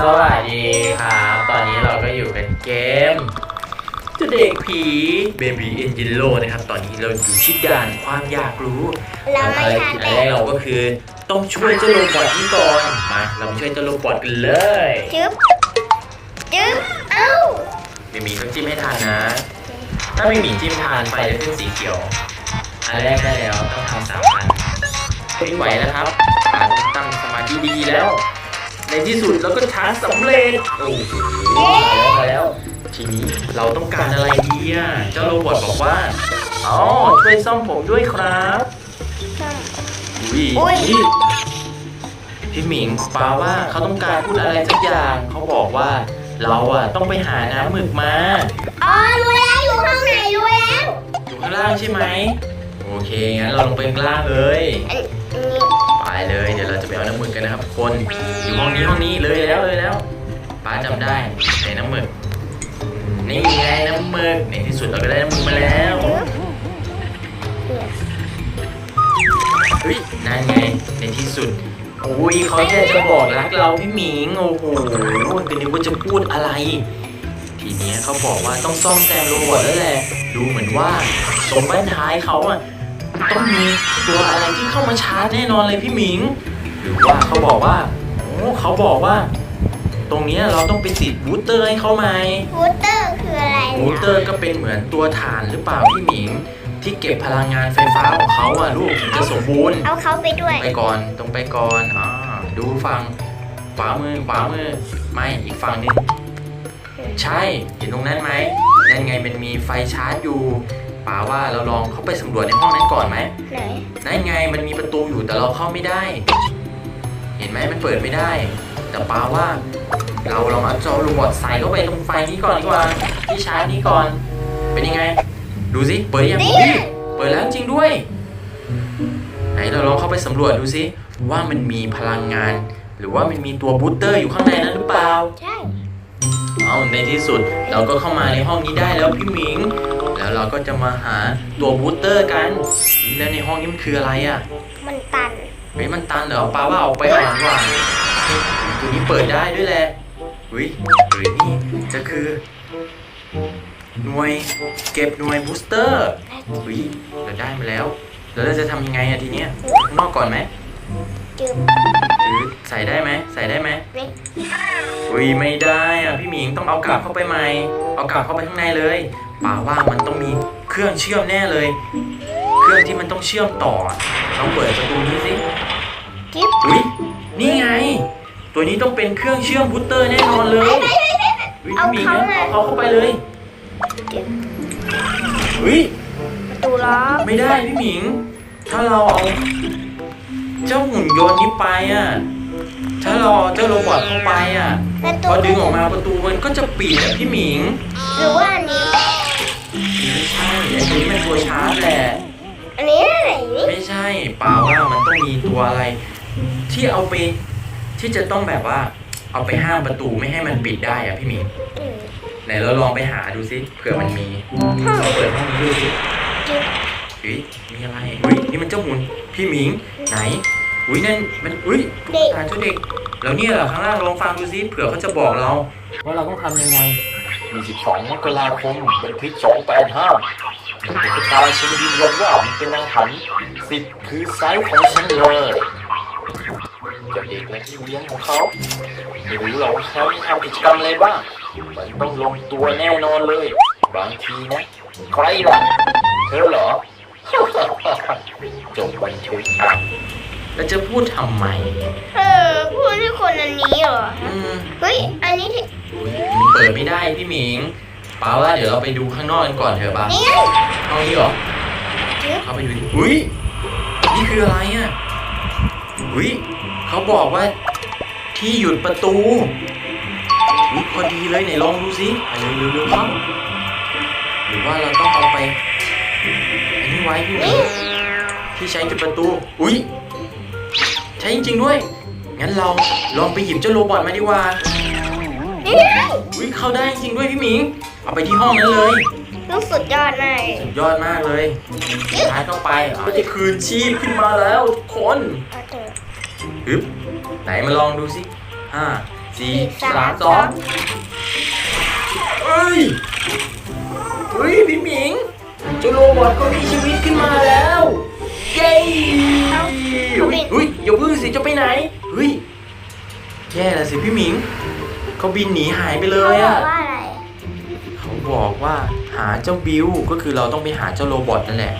สวัสดีครับตอนนี้เราก็อยู่กันเกมเจะเด็กผี Baby Angelo นะครับ ตอนนี้เราอยู่ที่ด่านความอยากรู้เราไม่ภารทันกิจแต่แรกเราก็คือ ต้องช่วยเจ้าโรบอทนี้ก่อนมาเรามาช่วยเจ้าโรบอทกันเลยจึ๊บจึ๊บเอ้าไม่มีต้องจิ้มให้ทานนะ ถ้าไม่มีจิ้มทานไฟจะขึ้นสีเขียวอันแรกได้แล้วต้องทำสามอันไม่ไหวนะครับอ่านตั้งสมาธิดีๆแล้วใน ที่สุดเราก็ชาร์จสำเร็จโอ้โหมาแล้วทีนี้เราต้องการอะไรดีอะเจ้าโรบอทบอกว่าอ๋อช่วยซ่อมผมด้วยครับอุ้ยอุ๊ยนี่พี่หมิงปาว่าเขาต้องการพูดอะไรสักอย่างเขาบอกว่าเราอะต้องไปหาน้ำหมึกมาอ๋อรู้แล้วอยู่ห้องไหนรู้แล้วอยู่ข้างล่างใช่ไหมโอเคงั้นเราลงไปข้างล่างเลยอันอันนี้ไป เลย เดี๋ยวเราจะไปเอาน้ำหมึกกันนะครับทุกคน อยู่ห้องนี้ห้องนี้เลยแล้วเลยแล้วป้าจำได้ในน้ำหมึก นี่ไงน้ำหมึกในที่สุดเราก็ได้น้ำหมึกมาแล้วเฮ้ยนั่นไงในที่สุดอุ้ยเขาแค่จะบอกรักเราพี่หมิงโอ้โหนู่นก็นึกว่าจะพูดอะไร ทีเนี้ยเขาบอกว่าต้องซ่อมแซมโรบอทแล้วแหละดูเหมือนว่าตรงบ้านท้ายเขาอะ ต้องมีตัวอะไรที่เข้ามาชาร์จแน่นอนเลยพี่หมิง หรือว่าเขาบอกว่าโอ้เขาบอกว่า ตรงเนี้ยเราต้องไปติดบูสเตอร์ให้เขาไหม บูสเตอร์คืออะไรบูสเตอร์ก็เป็นเหมือนตัวฐานหรือเปล่าพี่หมิง ที่เก็บพลังงานไฟฟ้าของเขาอะลูกถึงจะสมบูรณ์เอาเขาไปด้วย ไปก่อนตรงไปก่อนอ่าดูฝั่งขวามือขวามือไม่อีกฝั่งหนึงใช่เห็นตรงนั้นไหมนั่นไงมันมีไฟชาร์จอยู่ ป่าว่าเราลองเข้าไปสำรวจในห้องนั้นก่อนไหมไหนนั่นไงมันมีประตูอยู่แต่เราเข้าไม่ได้ เห็นไหมมันเปิดไม่ได้ แต่ป่าว่า เราลองเอาจอรูบอทใส่เข้าไปตรงไฟนี้ก่อนดีกว่าที่ชาร์จนี้ก่อน เป็นยังไง ดูสิเปิดยังนี่อุ๊ยเปิดแล้วจริงด้วย ไหนเราลองเข้าไปสำรวจดูสิว่ามันมีพลังงาน หรือว่ามันมีตัวบูสเตอร์อยู่ข้างในนั้นหรือเปล่า ใช่ เอาในที่สุดเราก็เข้ามาในห้องนี้ได้แล้วพี่หมิง แล้วเราก็จะมาหาตัวบูสเตอร์กัน แล้วในห้องนี้มันคืออะไรอะ มันตันเฮ้ยมันตันเหรอปาว่าออกไปอ่านดีกว่าตัวนี้เปิดได้ด้วยแหละเฮ้ยหรือนี่จะคือ หน่วยเก็บหน่วยบูสเตอร์เฮ้ยเราได้มาแล้วแล้วเราจะทำยังไงอะทีเนี้ยข้างนอกก่อนไหม จึ๊บหรือใส่ได้ไหมใส่ได้ไหมนี่อุ้ยไม่ได้อะพี่หมิงต้องเอากลับเข้าไปใหม่ เอากลับเข้าไปข้างในเลยป่าว่ามันต้องมีเครื่องเชื่อมแน่เลย เครื่องที่มันต้องเชื่อมต่อลองเปิดประตูนี้สิจึ๊บอุ้ยนี่ไง ตัวนี้ต้องเป็นเครื่องเชื่อมบูสเตอร์แน่นอนเลยอุ้ยพี่หมิงงั้นเอาเขาเข้าไปเลยจึ๊บอุ้ยประตูล็อกไม่ได้พี่หมิง ถ้าเราเอา เจ้าหุ่นยนต์นี้ไปอะ ถ้าเราเอาเจ้าโรบอทเข้าไปอะ ประพตูอดึงออกมาประตูมันก็จะปิดอะพี่หมิงหรือว่าอันนี้ ไม่ใช่ไอ้ตัวนี้มันตัวชาร์จแหละ อันนี้อะไรนี่ไม่ใช่ป่าว่ามันต้องมีตัวอะไร ที่เอาไปที่จะต้องแบบว่า เอาไปห้ามประตูไม่ให้มันปิดได้อะพี่หมิงอืมไหนเราลองไปหาดูสิเผื่อมันมีลองเปิดห้องนี้ดูสิจึ๊บ อุ้ยมีอะไรอุ้ยนี่มันเจ้าหมุนพี่หมิงไหนอุ้ยนั่นมันอุ้ยเด็กตาเจ้าเด็กแล้วเนี่ยเหรอข้างล่างลองฟังดูสิเผื่อเขาจะบอกเรา ว่าเราต้องทำยังไง22มกราคมบันทึก285ตุ๊กตาฉันยืนยันว่ามันเป็นอาถรรพ์สิบคือไซส์ของฉันเลยเจ้าเด็กและที่เลี้ยงของเขาไม่รู้หรอกว่าเขาได้ทำกิจกรรมอะไรบ้างมันต้องลงตัวแน่นอนเลย บางทีนะ ใครล่ะเธอเหรอ จบบันทึกอะแล้วจะพูดทำไม เออ พูดที่คนอันนี้เหรอ อืมเฮ้ย อันนี้ที่อุ๊ยมันเปิดไม่ได้พี่หมิงป้าว่าเดี๋ยวเราไปดูข้างนอกกันก่อนเถอะป้านี่ไงห้องนี้เหรอจึ๊บเข้าไปดูดิอุ้ยนี่คืออะไรอะอุ้ยเขาบอกว่าที่หยุดประตูอุ้ยพอดีเลยไหนลองดูสิอะเร็วเร็วเร็วครับหรือว่าเราต้องเอาไปอันนี้ ไว้พี่หมิงที่ใช้จุดประตู อุ้ยใช้จริง ๆ ด้วย งั้นเราลองไปหยิบเจ้าโรบอทมาดีกว่านี่ไงอุ้ยเข้าได้จริงด้วยพี่หมิง เอาไปที่ห้องนั้นเลยลูกสุดยอดมากเลยสุดยอดมากเลยท้ายเข้าไปก็จะคืนชีพขึ้นมาแล้วทุกคนเอาเถอะฮึบไหนมาลองดูสิห้าสี่สามสองเฮ้ยเฮ้ยพี่หมิง เจ้าโรบอทก็มีชีวิตขึ้นมาแล้วเย้เฮ้ยเฮ้ยอย่าพึ่งสิจะไปไหนเฮ้ยแย่แล้วสิพี่หมิงเขาบินหนีหายไปเลยเขาบออะกว่าอะไรเขาบอกว่าหาเจ้าบิวก็คือเราต้องไปหาเจ้าโรบอทนั่นแหละ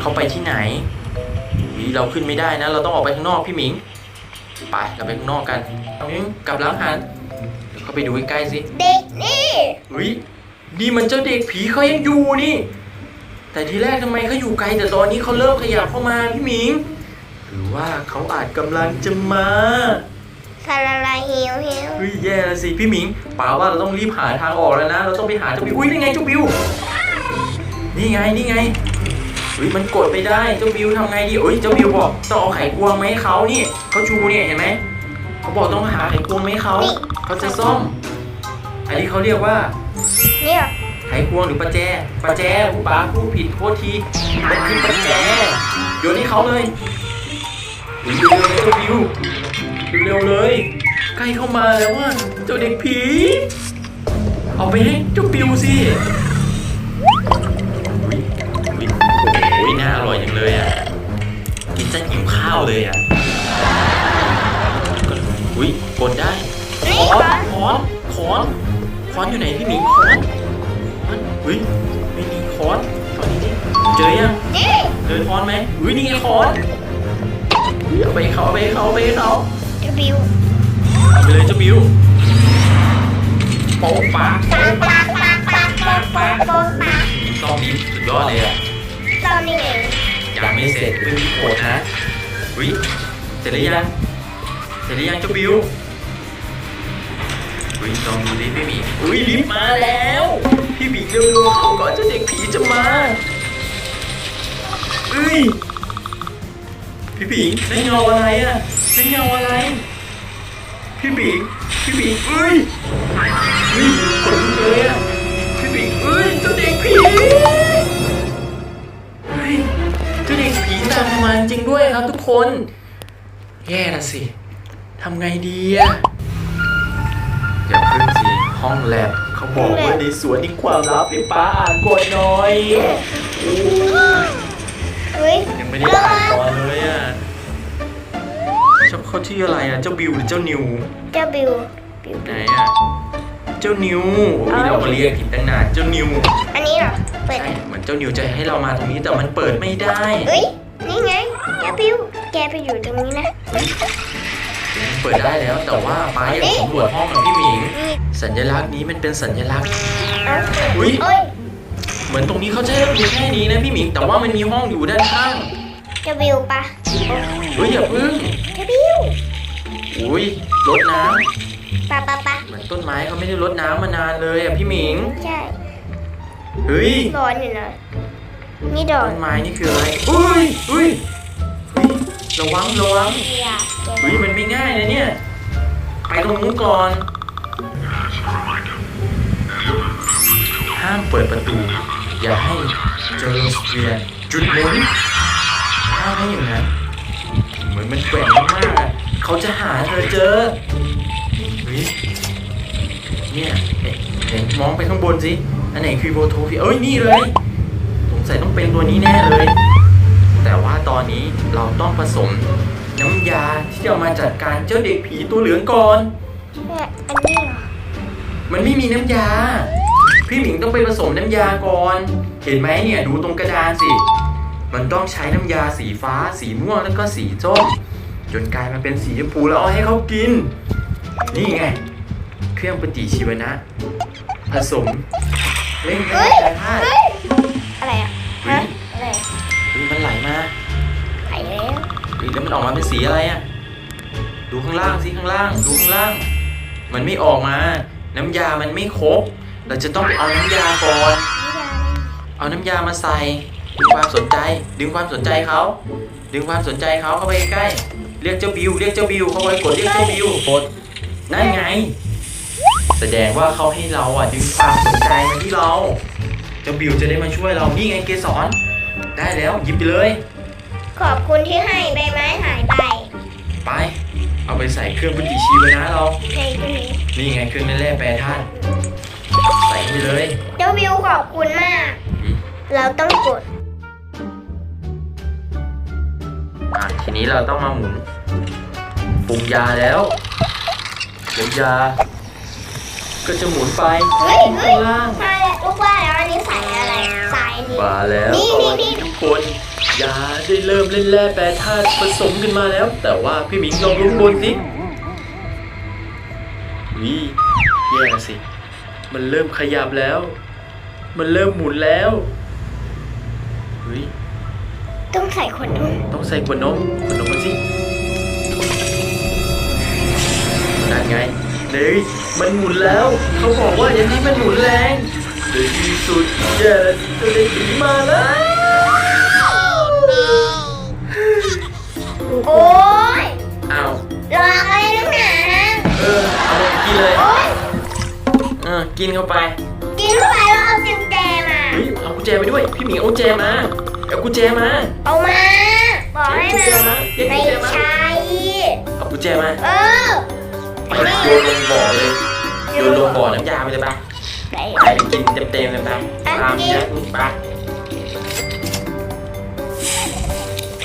เขาไปที่ไหนวิเราขึ้นไม่ได้นะ เราต้องออกไปข้างนอกพี่หมิงไปเราไปข้างนอกกันเอาหมิงกลับหล้างหันเดี๋ยวเขาไปดูใกล้ๆสิ เด็กนี่ เฮ้ยนี่มันเจ้าเด็กผีเขายังอยู่นี่ แต่ทีแรกทำไมเขาอยู่ไกลแต่ตอนนี้เขาเริ่มขยับเข้ามาพี่หมิง หรือว่าเขาอาจกำลังจะมาสาราลายเฮียวเฮียวเฮ้ยแย่แล้วสิพี่หมิงป่าว่าเราต้องรีบหาทางออกแล้วนะ เราต้องไปหาเจ้าบิวอุ้ยนี่ไงเจ้าบิวนี่ไงนี่ไงเฮ้ยมันกดไม่ได้เจ้าบิวทำไงดีเอ้ยเจ้าบิวบอกต้องเอาไขควงมาให้เขานี่เขาชูเนี่ยเห็นไหมเขาบอกต้องหาไขควงมาให้เขาเขาจะซ่อม อันนี้เขาเรียกว่าเนี่ย ไขควงหรือประแจ ประแจผู้ป้าผู้ผิดโทษทีมันคือประแจโยนให้เขาเลยเร็วๆเลยเจ้าบิวเร็วๆเลย ใกล้เข้ามาแล้วว่าเจ้าเด็กผี เอาไปให้เจ้าบิวสิอุ๊ยอุ๊ยโอ้ยน่าอร่อยจังเลยอะ กินจนหิวข้าวเลยอะอุ้ยกดได้ขอนขอนขอนขอนอยู่ไหนพี่หมิงขอน ขอนเฮ้ยไม่มีขอนตอนนี้ดิเจอยังนี่เจอขอนไหมเฮ้ยนี่ไงขอนเฮ้ยเอาไปให้เขาเอาไปให้เขาเอาไปให้เขาจะบิวเอาไปเลยเจ้าบิวโป๊ะปากปากปากปากปากปากปากปากปากยิงซองนี้สุดยอดเลยอะตอนนี้เองยังไม่เสร็จเพิ่งมีโกดนะเฮ้ยเสร็จหรือยังเสร็จหรือยังเจ้าบิว เฮ้ยลองดูดิพี่มีเฮ้ยลิฟต์มาแล้ว พี่หมีเร็วๆเข้าก่อนเจ้าเด็กผีจะมาเฮ้ยพี่หมีได้เงาอะไรอะได้เงาอะไร พี่หมีพี่หมีเฮ้ยเฮ้ยขนเลยอะพี่หมีเฮ้ยเจ้าเด็กผีเฮ้ยเจ้าเด็กผีตามมาจริงด้วยครับทุกคน แย่ละสิทำไงดีอะ ห้องแลบเขาบอกว่าในสวนนี่ความลับเลยป้าอ่านกดหน่อยโอ้ยเฮ้ยยังไม่ได้อ่านตอนเลยอะเจ้าเขาชื่ออะไรอะเจ้าบิวหรือเจ้านิวเจะบิวบิวไหนอะเจ้านิวโอ้ยเราก็เรียกผิดตั้งนานเจ้านิวอันนี้เหรอเปิดใช่เหมือนเจ้านิวจะให้เรามาตรงนี้แต่มันเปิดไม่ได้เฮ้ยนี่ไงเจะบิวแกไปอยู่ตรงนี้นะ เปิดได้แล้วแต่ว่าป้าอยากสำรวจห้องของพี่หมิงนี่สัญลักษณ์นี้มันเป็นสัญลักษณ์เอาอุ๊ยเอ้ยเหมือนตรงนี้เขาใช้เพียงแค่นี้นะพี่หมิง แต่ว่ามันมีห้องอยู่ด้านข้างเจะบิวปะเฮ้ยอย่าพึ่งเจะบิวอุ้ยรดน้ปะปะปะำเหมือนต้นไม้เขาไม่ได้รดน้ำมานานเลยอะพี่หมิงใช่เฮ้ยร้อนอยู่นะนี่ดอกต้นไม้นี่คืออะไรอุ้ยอุ้ยเฮ้ย ระวังระวังเฮ้ยมันไม่ง่ายนะเนี่ย ไปตรงนู้นก่อน ห้ามเปิดประตู อย่าให้เจอสเปียจุดหมุนห้ามให้อย่างนั้นเหมือนมันแกว่งมากๆเขาจะหาเธอเจอเฮ้ยเนี่ยเอ๊ะเห็นมองไปข้างบนสิอันไหนคือโบโทฟีเอ้ยนี่เลยสงสัยต้องเป็นตัวนี้แน่เลย แต่ว่า นนี้เราต้องผสมน้ำยาที่จะเอามาจัดการเจ้าเด็กผีตัวเหลืองก่อน เนี่ยอันนี้เหรอ มันไม่มีน้ำยา พี่หมิงต้องไปผสมน้ำยาก่อน เห็นไหมเนี่ยดูตรงกระดานสิ มันต้องใช้น้ำยาสีฟ้า สีม่วงแล้วก็สีส้มจนกลายมาเป็นสีชมพูแล้วเอาให้เขากิน นี่ไง เครื่องปฏิชีวนะ ผสมเร่งแร่แปรธาตุ เฮ้ยแล้วมันออกมาเป็นสีอะไรอะดูข้างล่างสิข้างล่าง ดูข้างล่าง มันไม่ออกมา น้ำยามันไม่ครบ เราจะต้องไปเอาน้ำยาก่อนนี่ยาเอาน้ำยามาใส่ดึงความสนใจ ดึงความสนใจเขา ดึงความสนใจเขาเข้าไปใกล้ เรียกเจ้าบิว เรียกเจ้าบิว เขาไปกดเรียกเจ้าบิว กด นั่นไง แสดงว่าเขาให้เราอะดึงความสนใจมาที่เรา เจ้าบิวจะได้มาช่วยเรา นี่ไงเกสร ได้แล้วหยิบไปเลย ขอบคุณที่ให้ใบไม้หายไปไป เอาไปใส่เครื่องปฏิชีวนะเราให้ดูนี่ไงเครื่องเล่นแร่แปรธาตุใส่ไปเลย เจ้าวิวขอบคุณมาก อืมเราต้องกด อะทีนี้เราต้องมาหมุนปรุงยาแล้วเดี๋ยวยา ก็จะหมุนไปเฮ้ยเฮ้ยข้างล่างมาแล้วลูกว่าแล้วอันนี้ใส่อะไร ใส่นี่มาแล้วนี่ตนี่อนนี่นี้ทุกคน ยาได้เริ่มเล่นแร่แปรธาตุผสมกันมาแล้ว แต่ว่าพี่หมิงลองลุ้นบนสิวิแย่สิ มันเริ่มขยับแล้ว มันเริ่มหมุนแล้วเฮ้ยต้องใส่ขวดนุ่มต้องใส่ขวดนมขวดนมมาสินั่นไงเฮ้ยมันหมุนแล้ว เขาบอกว่าอย่างนี้มันหมุนแรงในที่สุดแย่แล้วจะได้ถึงมาแล้ว โอ้ยอ้าวรออะไรนักหนาเออเอากินเลย โอ้ยเออ กินเข้าไปกินเข้าไปแล้วเอากุญแจมา เฮ้ยเอากุญแจไปด้วย พี่หมีเอากุญแจมา เอากุญแจมา เอามา บอกให้กุญแจมามาเรียกไม่กุญแจมาใช่เอากุญแจมา เออไปโยนลงบ่อเลยโยนลงบ่อน้ำยาไปเลยปะไปไปกินเต็มๆเลยปะตามเนี้ยปะ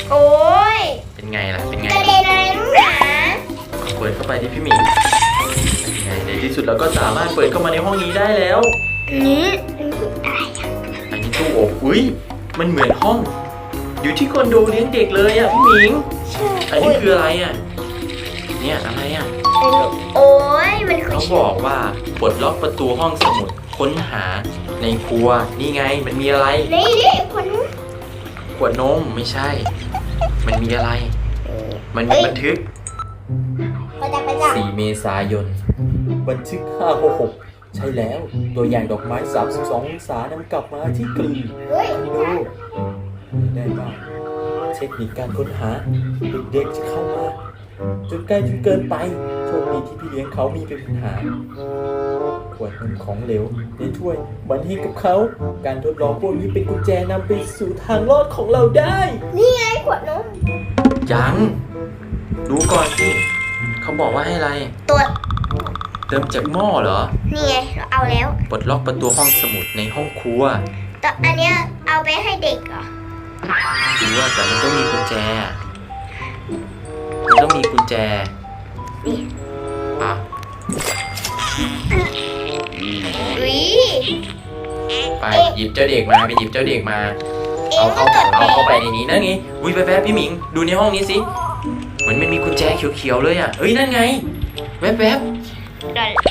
โอ้ยเป็น ไงล่ะ เป็นไงกระเด็นอะไรนักหนาเปิดเข้าไปที่พี่หมีเป็นไงในที่สุดเราก็สามารถเปิดเข้ามาในห้องนี้ได้แล้วนี่อะไรอะอันนี้ตู้อบอุ้ยมันเหมือนห้อง อยู่ที่คอนโดเลี้ยงเด็กเลยอะพี่หมิงใช่อันนี้คืออะไรอะ เนี่ยอะไรอะโอ้ยมันคือเขาบอกว่าปลดล็อกประตูห้องสมุดค้นหาในครัว นี่ไงมันมีอะไร นี่นี่คนนู้นขวดนมไม่ใช่ มันมีอะไร มันมีบันทึกประจักษ์ประจักษ์4เมษายน บันทึก566ใช่แล้ว ตัวอย่างดอกไม้ 32องศานำกลับมาที่กลีเฮ้ยดูได้บ้างเทคนิคการค้นหา เด็กๆจะเข้ามา จนใกล้จนเกินไปโชคดีที่พี่เลี้ยงเขามีปัญหาขวดนมของเหลวในถ้วยมันให้กับเขา การทดลองพวกนี้เป็นกุญแจนำไปสู่ทางรอดของเราได้ นี่ไงขวดนมยัง ดูก่อนสิเขาบอกว่าให้อะไรตัวเติมจากหม้อเหรอ นี่ไงเราเอาแล้ว ปลดล็อกประตูห้องสมุดในห้องครัวแต่อันเนี้ยเอาไปให้เด็กเหรอดูว่าแต่มันต้องมีกุญแจ มันต้องมีกุญแจนี่อะอุ้ยไปหยิบเจ้าเด็กมาไปหยิบเจ้าเด็กมา เอเอางก็เข้ากดเอาเข้าไปเองในนี้นั่นไงอุ้ยแป๊บๆพี่หมิง ดูในห้องนี้สิ เหมือนมันมีกุญแจเขียวๆเลยอะเอ้ยนั่นไงแป๊บเดี๋ยว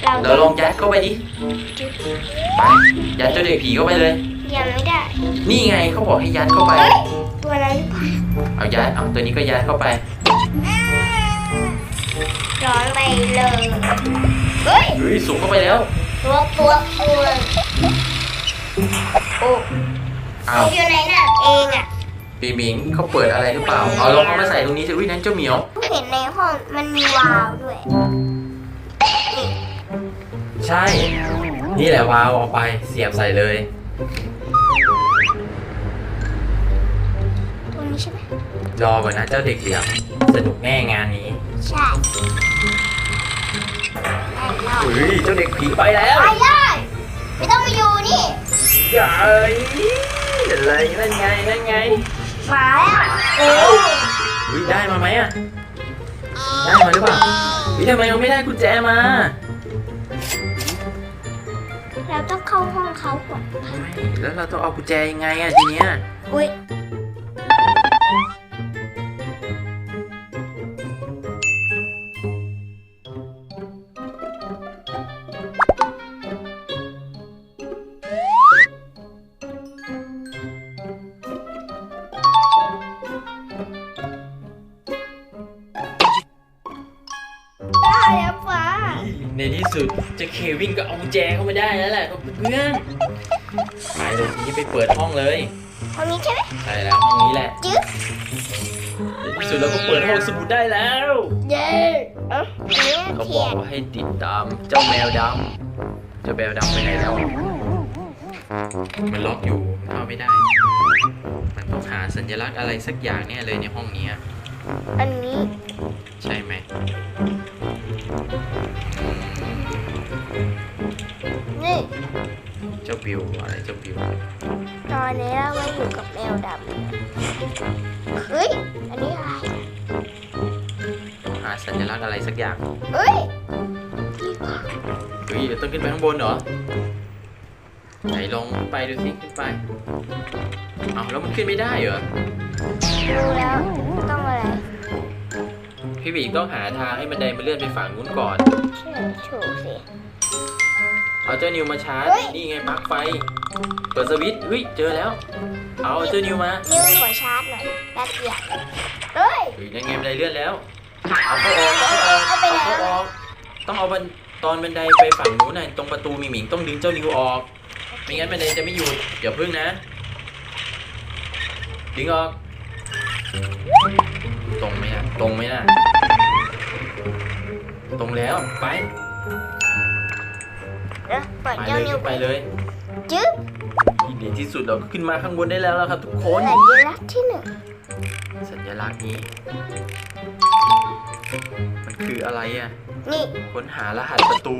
เราๆเราลองยัดเข้าไปดิไปยัดเจ้าเด็กผีเข้าไปเลย ยังไม่ได้ นี่ไงเขาบอกให้ยัดเข้าไปเฮ้ยตัวนั้นหรือเปล่าเอายัดเอาตัวนี้ก็ยัดเข้าไป ร้อนไปเลยเฮ้ย เฮ้ยสูงเข้าไปแล้วตัวตัวตัวโอ้เอาอยู่ไหนน่ะเองอะ ปีหมิงเขาเปิดอะไรหรือเปล่า เอาลองเอามาใส่ตรงนี้สิอุ้ยนั่นเจ้าเหมียว เห็นในห้องมันมีวาล์วด้วยใช่ นี่แหละวาล์วเอาไปเสียบใส่เลยตัวนี้ใช่ไหมรอก่อนนะเจ้าเด็กเหลี่ยมสนุกแน่งานนี้ใช่ได้แล้วเฮ้ยเจ้าเด็กผีไปแล้วไปเลยไม่ต้องมาอยู่นี่ ใหญ่อะไรนั่นไงนั่นไง มาแล้วโอ้อุ้ยได้มาไหมอะ ได้มาหรือเปล่าอุ้ยทำไมเราไม่ได้กุญแจมา เราต้องเข้าห้องเขาก่อนแล้วเราต้องเอากุญแจยังไงอะทีเนี้ย อุ้ย ได้แล้วป้าในที่สุดเจะเควินก็เอากุญแจเข้ามาได้แล้วแหละเพื่อนๆไปตรงนี้ไปเปิดห้องเลยห้องนี้ใช่ไหมใช่แล้วห้องนี้แหละจึ๊กในที่สุดเราก็เปิดห้องสมุดได้แล้วเย้เอ้าอันนี้เขาบเทีอยกนว่าให้ติดตามเจ้าแมวดำเจ้าแมวดำไปไหนแล้วมันล็อกอยู่มันเข้าไม่ได้ มันต้องหาสัญลักษณ์อะไรสักอย่างเนี่ยเลยในห้องนี้อันนี้ใช่ไหมอืม บิวอะไรเจ้าบิวตอนนี้เรามาอยู่กับแมวดำเฮ้ย อันนี้อะไรหาสัญลักษณ์อะไรสักอย่างเฮ้ยเฮ้ยเดี๋ยวต้องขึ้นไปข้างบนเหรอไหนลองไปดูสิขึ้นไปเอาแล้วมันขึ้นไม่ได้เหรอดูแล้วต้องอะไรพี่บีต้องหาทางให้บันไดมันเลื่อนไปฝั่งนู้นก่อนเชื่อถูกสิ เอาเจ้านิวมาชาร์จเฮ้ยนี่ไงปลั๊กไฟ เปิดสวิตช์เฮ้ย เจอแล้ว เอาเจ้านิวมานิ้วขอชาร์จหน่อยแป๊บเดียวเฮ้ยเฮ้ยนั่นไงบันไดเลื่อนแล้ว เอาเข้าออกเอาเข้าออกเอาไปแล้วเอาเข้าออก ต้องเอาบันตอนบันไดไปฝั่งนู้นน่ะตรงประตูมีหมิงต้องดึงเจ้านิวออก ไม่งั้นบันไดจะไม่หยุดอย่าพึ่งนะ ดึงออก ตรงไหมนะ ตรงไหมนะ ตรงแล้ว ไป เดี๋ยวปล่อยไปเจ้าเลยนิ้วขึ้นไปเลยจึ๊บดีที่สุดเราก็ขึ้นมาข้างบนได้แล้วล่ะครับ ทุกคน สัญลักษณ์ที่หนึ่งสัญลักษณ์นี้ มันคืออะไรอะ นี่ ค้นหารหัสประตู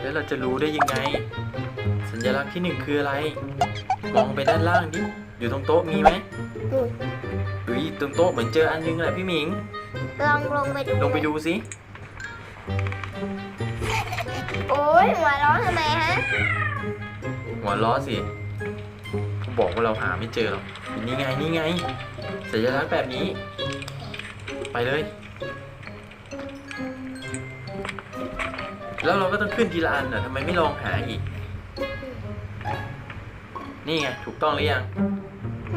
แล้วเราจะรู้ได้ยังไง สัญลักษณ์ที่หนึ่งคืออะไร มองไปด้านล่างดิ อยู่ตรงโต๊ะมีไหมนู่นเฮ้ยตรงโต๊ะเหมือนเจออันนึงแหละพี่หมิง ลองลงไปดูลงไปดูสิ ยหัวเร้อนทำไมฮะ หัวล้อสิเขาบอกว่าเราหาไม่เจอหรอกนี่ไงนี่ไง สัญลักษณ์แบบนี้ ไปเลย แล้วเราก็ต้องขึ้นทีละอันน่ะทำไมไม่ลองหาอีก นี่ไง ถูกต้องหรือยัง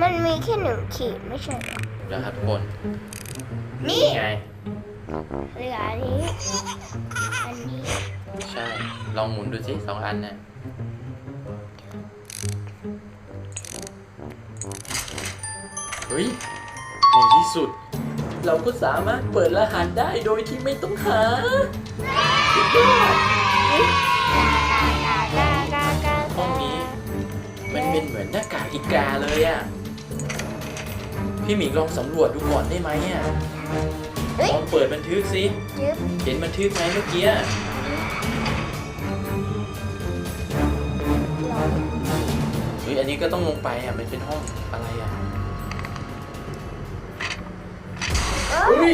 มันมีแค่หนึ่งขีดไม่ใช่เหรอนะครับทุกคนนี่ไง เหลืออันนี้ อันนี้ ใช่ ลองหมุนดูสิสองอันน่ะเฮ้ยในที่สุด เราก็สามารถเปิดรหัสได้โดยที่ไม่ต้องหาสุดยอดกากากาห้องนี้ มันเป็นเหมือนหน้ากากอีกาเลยอะ พี่หมิงลองสำรวจดูก่อนได้ไหมอะ ลองเปิดบันทึกสิ เห็นบันทึกไหมเมื่อกี้ นนี้ก็ต้องลงไปอะ มันเป็นห้องอะไรอะเอ้เฮ้ยย